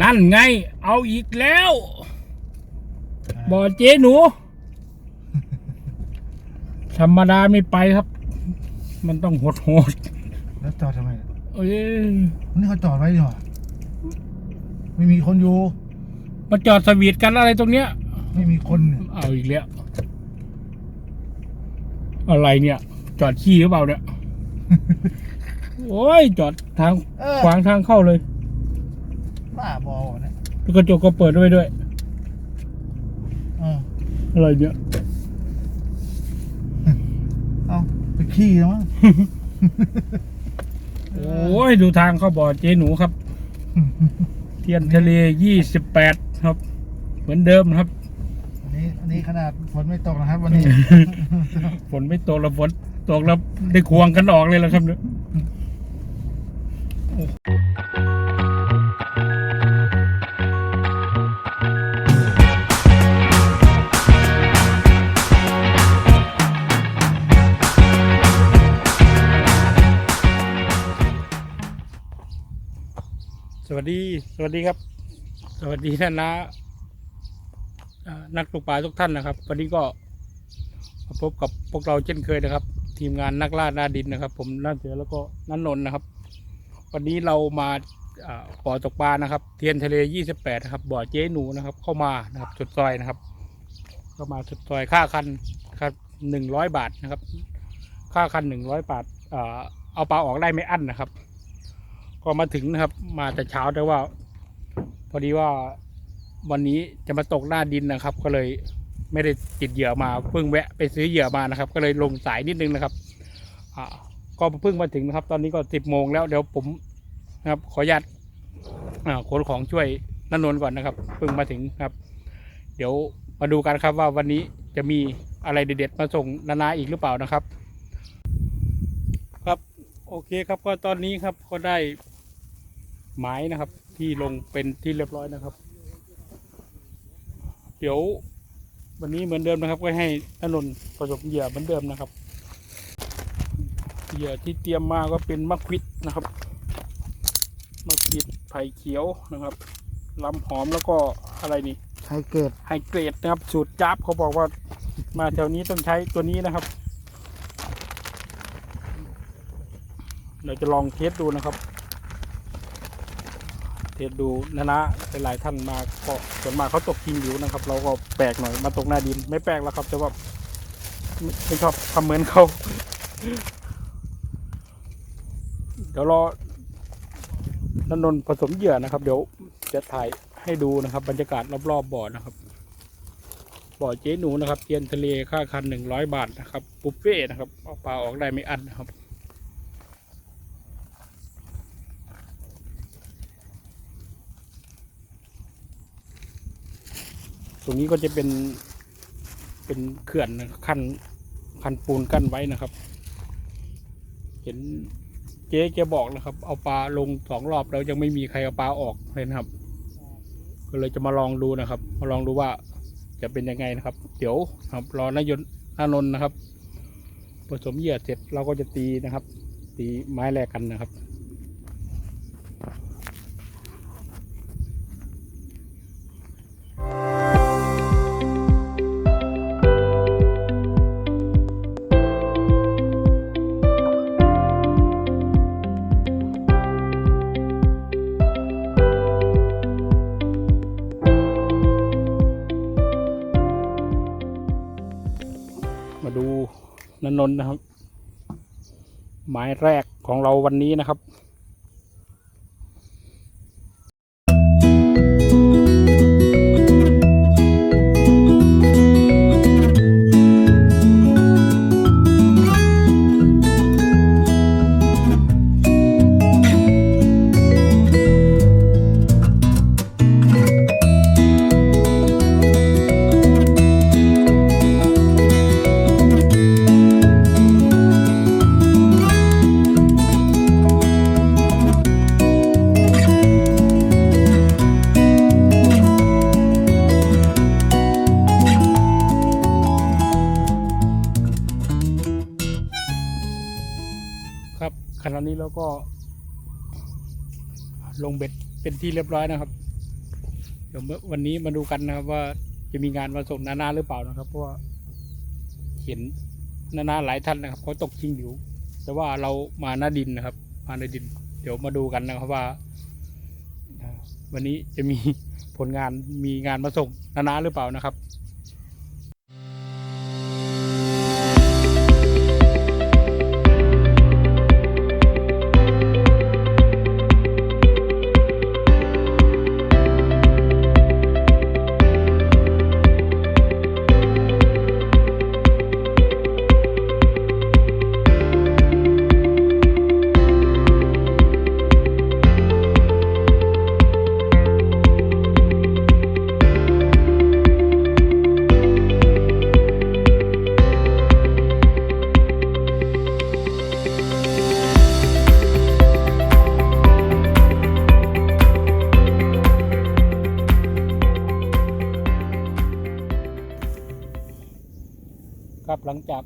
นั่นไง เอาอีกแล้วบ่อเจ๊หนู ธรรมดาไม่ไปครับ มันต้องโหดโหดแล้วจอดทำไมเนี่ยๆเอ้ยนี่เขาจอดไว้ดีกว่าไม่มีคนอยู่ มาจอดสวีทกันอะไรตรงเนี้ย ไม่มีคนเนี่ยเอาอีกแล้ว อะไรเนี่ย จอดขี้หรือเปล่าเนี่ย โอ้ยจอดทางเออขวางทางเข้าเลย บ้าบอวะเนี่ยแล้วกระจกก็เปิดด้วยด้วยเอออะไรเนี่ยเอาไปขี้แล้วมั้ง โอ้ยดูทางเข้าบ่อเจ๊หนูครับ เทียนทะเลยี่สิบแปดครับ เหมือนเดิมครับ อันนี้อันนี้ขนาดฝนไม่ตกนะครับ วันนี้ ฝนไม่ตกแล้วฝนตกแล้วได้ควงกันออกเลยแล้วครับเนี่ยส วัสดี สวัสดีครับ สวัสดีท่านนะนักตกปลาทุกท่านนะครับ วันนี้ก็มาพบกับพวกเราเช่นเคยนะครับ ทีมงานนักล่าหน้าดินนะครับ ผมน้าเสือแล้วก็นันนนท์นะครับ วันนี้เรามาบ่อตกปลานะครับ เทียนทะเล 28 นะครับ บ่อเจ๊หนูนะครับ เข้ามานะครับสุดซอยนะครับ เข้ามาสุดซอยค่าคันครับ100 บาทนะครับ ค่าคัน 100 บาทอ่าเอาปลาออกได้ไม่อั้นนะครับ ก็มาถึงนะครับ มาแต่เช้าแต่ว่า พอดีว่าวันนี้จะมาตกหน้าดินนะครับ ก็เลยไม่ได้ติดเหยื่อมาเพิ่งแวะไปซื้อเหยื่อมานะครับ ก็เลยลงสายนิดนึงนะครับอ่าก็เพิ่งมาถึงนะครับ ตอนนี้ก็สิบโมงแล้วเดี๋ยวผมนะครับ ขออนุญาตอ่าขนของช่วยนันนนท์ก่อนนะครับเพิ่งมาถึงครับ เดี๋ยวมาดูกันครับว่าวันนี้จะมีอะไรเด็ดๆมาส่งนานาอีกหรือเปล่านะครับ ครับโอเคครับก็ตอนนี้ครับก็ได้ หมายนะครับ ที่ลงเป็นที่เรียบร้อยนะครับ เดี๋ยววันนี้เหมือนเดิมนะครับ ก็ให้ถนนท์ผสมเหยื่อเหมือนเดิมนะครับ เหยื่อที่เตรียมมาก็เป็นมะควิดนะครับมะควิดไผ่เขียวนะครับลำหอมแล้วก็อะไรนี่ใช้เกิดไฮเกรดนะครับ สูตรจับเขาบอกว่ามาแถวนี้ต้องใช้ตัวนี้นะครับ เราจะลองเทสดูนะครับ ทสดูนะนะหลายๆท่านมาก็ส่วนมากเขาตกทิ้งอยู่นะครับ เราก็แปลกหน่อยมาตกหน้าดินไม่แปลกแล้วครับแต่ว่าไม่ชอบทำเหมือนเขาเดี๋ยวรอนนนผสมเหยื่อนะครับ เดี๋ยวจะถ่ายให้ดูนะครับ บรรยากาศรอบๆบ่อนะครับ บ่อเจ๊หนูนะครับเทียนทะเลค่าคันหนึ่งร้อยบาทนะครับบุฟเฟ่นะครับเอาปลาออกได้ไม่อั้นนะครับ ตรงนี้ก็จะเป็นเป็นเขื่อนนะคันคันปูนกั้นไว้นะครับ เห็นเจ๊แกบอกนะครับ เอาปลาลงสองรอบแล้วยังไม่มีใครเอาปลาออกเลยนะครับ ก็เลยจะมาลองดูนะครับ มาลองดูว่าจะเป็นยังไงนะครับ เดี๋ยวครับรอนายนนานนท์นะครับ ผสมเหยื่อเสร็จเราก็จะตีนะครับ ตีไม้แรกกันนะครับ นนนท์นะครับ หมายแรกของเราวันนี้นะครับ นี้เราก็ ลงเบ็ดเป็นที่เรียบร้อยนะครับ เดี๋ยววันนี้มาดูกันนะครับ ว่าจะมีงานมาส่งนานาหรือเปล่านะครับ เพราะว่าเห็นนานาหลายท่านนะครับเขาตกชิงอยู่แต่ว่าเรามาหน้าดินนะครับ มาหน้าดิน เดี๋ยวมาดูกันนะครับว่าอ่าวันนี้จะมีผลงานมีงานมาส่งนานาหรือเปล่านะครับ ครับ หลังจาก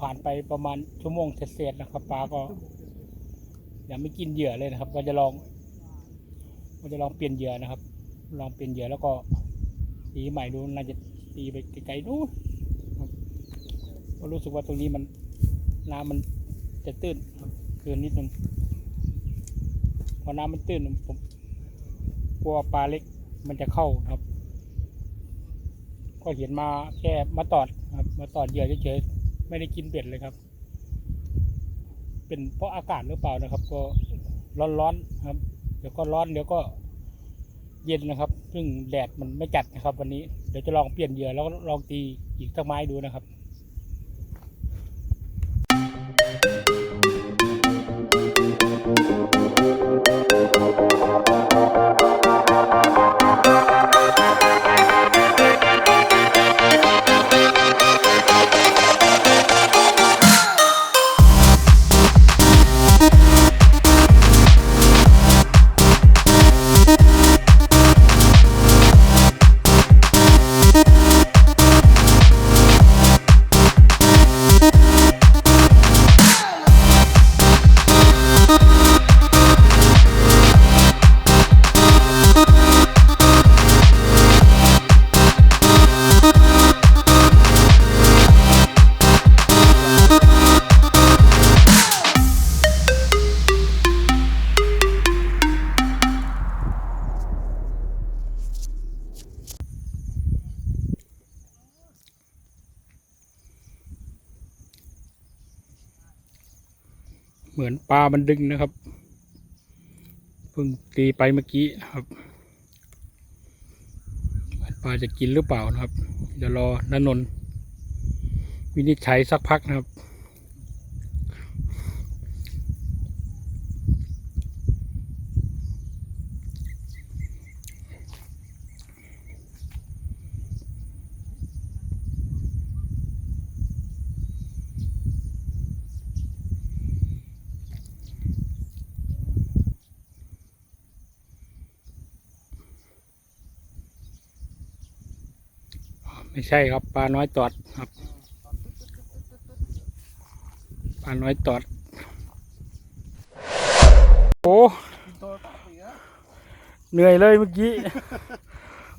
ผ่านไปประมาณชั่วโมงเศษๆนะครับปลาก็ยังไม่กินเหยื่อเลยนะครับเราจะลองเราจะลองเปลี่ยนเหยื่อนะครับ ลองเปลี่ยนเหยื่อแล้วก็ตีใหม่ดูน่าจะตีไปไกลๆนู้นก็รู้สึกว่าตรงนี้มันน้ำมันจะตื้นเกินนิดนึงพอน้ำมันตื้นผมกลัวปลาเล็กมันจะเข้าครับ ก็เห็นมาแค่มาตอดครับ มาตอดเหยื่อเฉยๆไม่ได้กินเบ็ดเลยครับ เป็นเพราะอากาศหรือเปล่านะครับ ก็ร้อนๆครับ เดี๋ยวก็ร้อนเดี๋ยวก็เย็นนะครับ ซึ่งแดดมันไม่จัดนะครับ วันนี้เดี๋ยวจะลองเปลี่ยนเหยื่อแล้วลองตีอีกสักไม้ดูนะครับ เหมือนปลามันดึงนะครับเพิ่งตีไปเมื่อกี้ครับปลาจะกินหรือเปล่านะครับเดี๋ยวรอนนนวินิจฉัยสักพักนะครับ ไม่ใช่ครับปลาน้อยตอดครับปลาน้อยตอดโอ้เหนื่อยเลยเมื่อกี้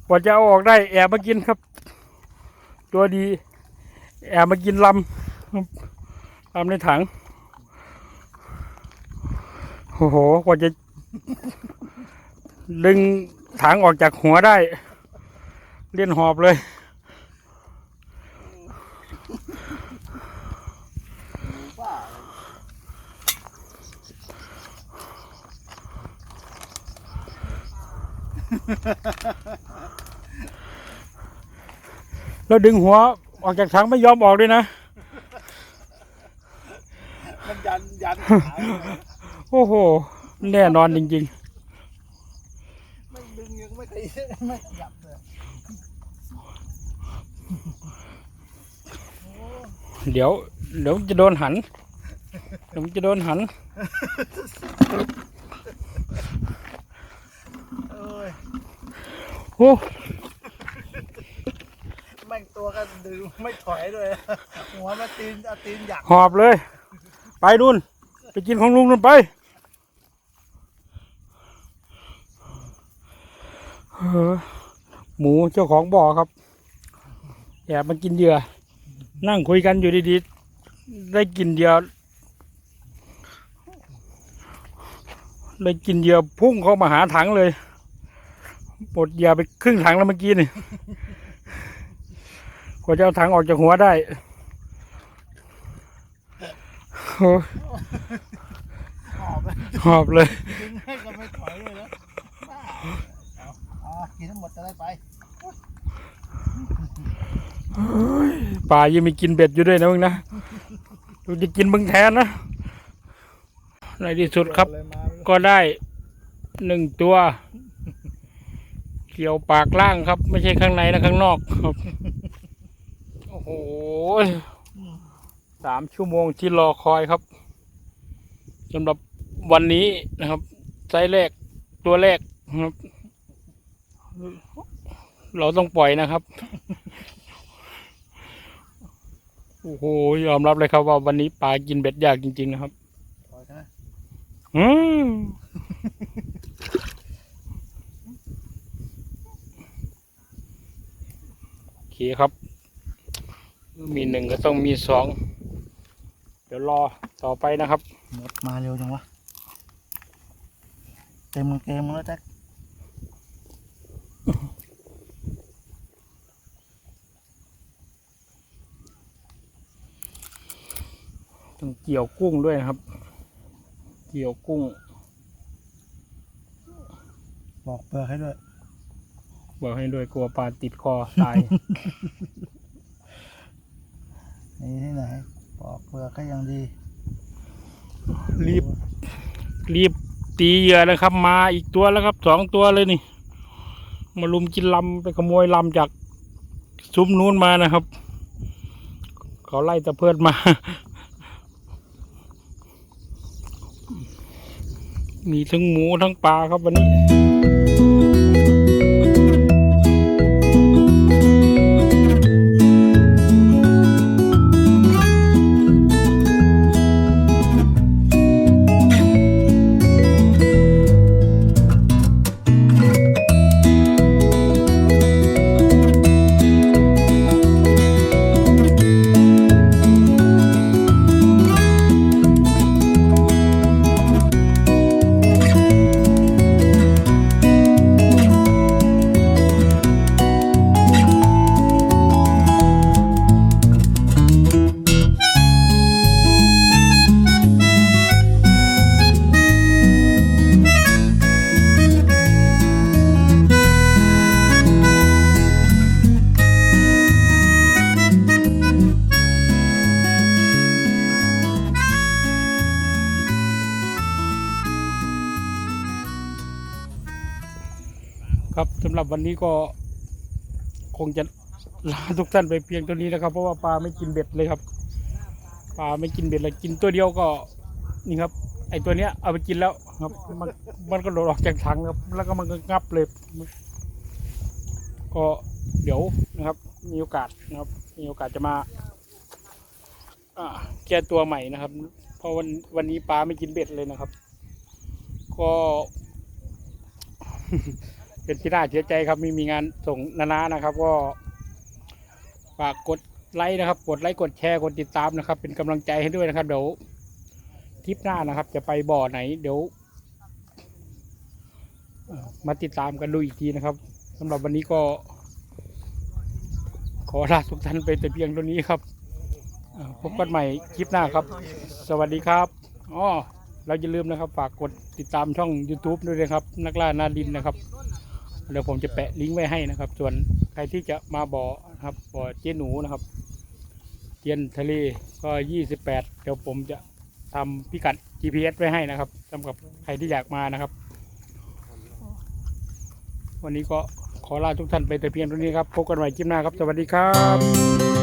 กว่าจะเอาออกได้แอบมากินครับ ตัวดี แอบมากินลำครับลำในถังโอ้โหกว่าจะ ดึงถังออกจากหัวได้ เลียนหอบเลย แล้วดึงหัวออกจากถังไม่ยอมออกด้วยนะ มันยันยันขาเลยโอ้โห แน่นอนจริง ไม่ดึงยังไม่เคยไม่ขยับเลยๆ เดี๋ยวเดี๋ยวจะโดนหันเดี๋ยวมันจะโดนหัน เอ้ย โอ้แม่งตัวก็ดึงไม่ถอยเลยหัวมาตีนเอาตีนหยักหอบเลย ไปนู่น ไปกินของลุงนู่นไปเออหมูเจ้าของบ่อครับแอบมากินเหยื่อ นั่งคุยกันอยู่ดีๆ ได้กินเหยื่อได้กินเหยื่อพุ่งเข้ามาหาถังเลย ปลดเหยื่อไปครึ่งถังแล้วเมื่อกี้นี่กว่าจะเอาถังออกจากหัวได้โอ้ยหอบเลยหอบเลยดึงให้ก็ไม่ถอยเลยนะเอาเอากินทั้งหมดจะได้ไปป่ายังมีกินเบ็ดอยู่ด้วยนะมึงนะกูจะกินมึงแทนนะในที่สุดครับเลยมาก็ได้หนึ่งตัว เกี่ยวปากล่างครับ ไม่ใช่ข้างในนะข้างนอกครับ โอ้โหสามชั่วโมงที่รอคอยครับสำหรับวันนี้นะครับไซส์แรกตัวแรกนะครับ เราต้องปล่อยนะครับ โอ้โหยอมรับเลยครับว่าวันนี้ปลากินเบ็ดยากจริง ๆ นะครับถอยนะอืมโอ เคครับ มีหนึ่งก็ต้องมีสอง เดี๋ยวรอต่อไปนะครับหมดมาเร็วจังวะ เต็มเกมแล้วแจ็คต้องเกี่ยวกุ้งด้วยนะครับ เกี่ยวกุ้ง บอกเปลือกให้ด้วย บอกให้ด้วยกลัวปลาติดคอตาย นี่ที่ไหนบอกเปลือกก็ยังดี รีบ รีบตีเหยื่อนะครับ มาอีกตัวแล้วครับสองตัวเลยนี่ มาลุมกินลำไปขโมยลำจากซุ้มนู้นมานะครับ เขาไล่ตะเพิดมา มีทั้งหมูทั้งปลาครับวันนี้ำหรับวันนี้ก็คงจะลาทุกท่านไปเพียงเท่านี้นะครับ เพราะว่าปลาไม่กินเบ็ดเลยครับปลาไม่กินเบ็ดเลยกินตัวเดียวก็นี่ครับ ไอตัวเนี้ยเอาไปกินแล้วครับมันมันก็โดดออกจากถังครับ แล้วก็มันก็งับเลย ก็เดี๋ยวนะครับ มีโอกาสนะครับ มีโอกาสจะมาอ่าแก้ตัวใหม่นะครับ เพราะวันวันนี้ปลาไม่กินเบ็ดเลยนะครับ ก็ เป็นที่น่าเสียใจครับไม่มีงานส่งนานานะครับ ก็ฝากกดไลค์นะครับ กดไลค์กดแชร์กดติดตามนะครับ เป็นกำลังใจให้ด้วยนะครับเดี๋ยวทริปหน้านะครับ จะไปบ่อไหน เดี๋ยวมาติดตามกันดูอีกทีนะครับสำหรับวันนี้ก็ ขอลาทุกท่านไปแต่เพียงเท่านี้ครับพบกันใหม่คลิปหน้าครับ สวัสดีครับอ๋อเราอย่าลืมนะครับ ฝากกดติดตามช่อง YouTube ด้วยนะครับ นักล่านาดินนะครับ เดี๋ยวผมจะแปะลิงก์ไว้ให้นะครับ ส่วนใครที่จะมาบ่อครับบ่อเจ๊หนูนะครับเจียนทะเลก็ 28 เดี๋ยวผมจะทำพิกัด GPS ไว้ให้นะครับสำหรับใครที่อยากมานะครับ วันนี้ก็ขอลาทุกท่านไปแต่เพียงเท่านี้ครับ พบกันใหม่คลิปหน้าครับ สวัสดีครับ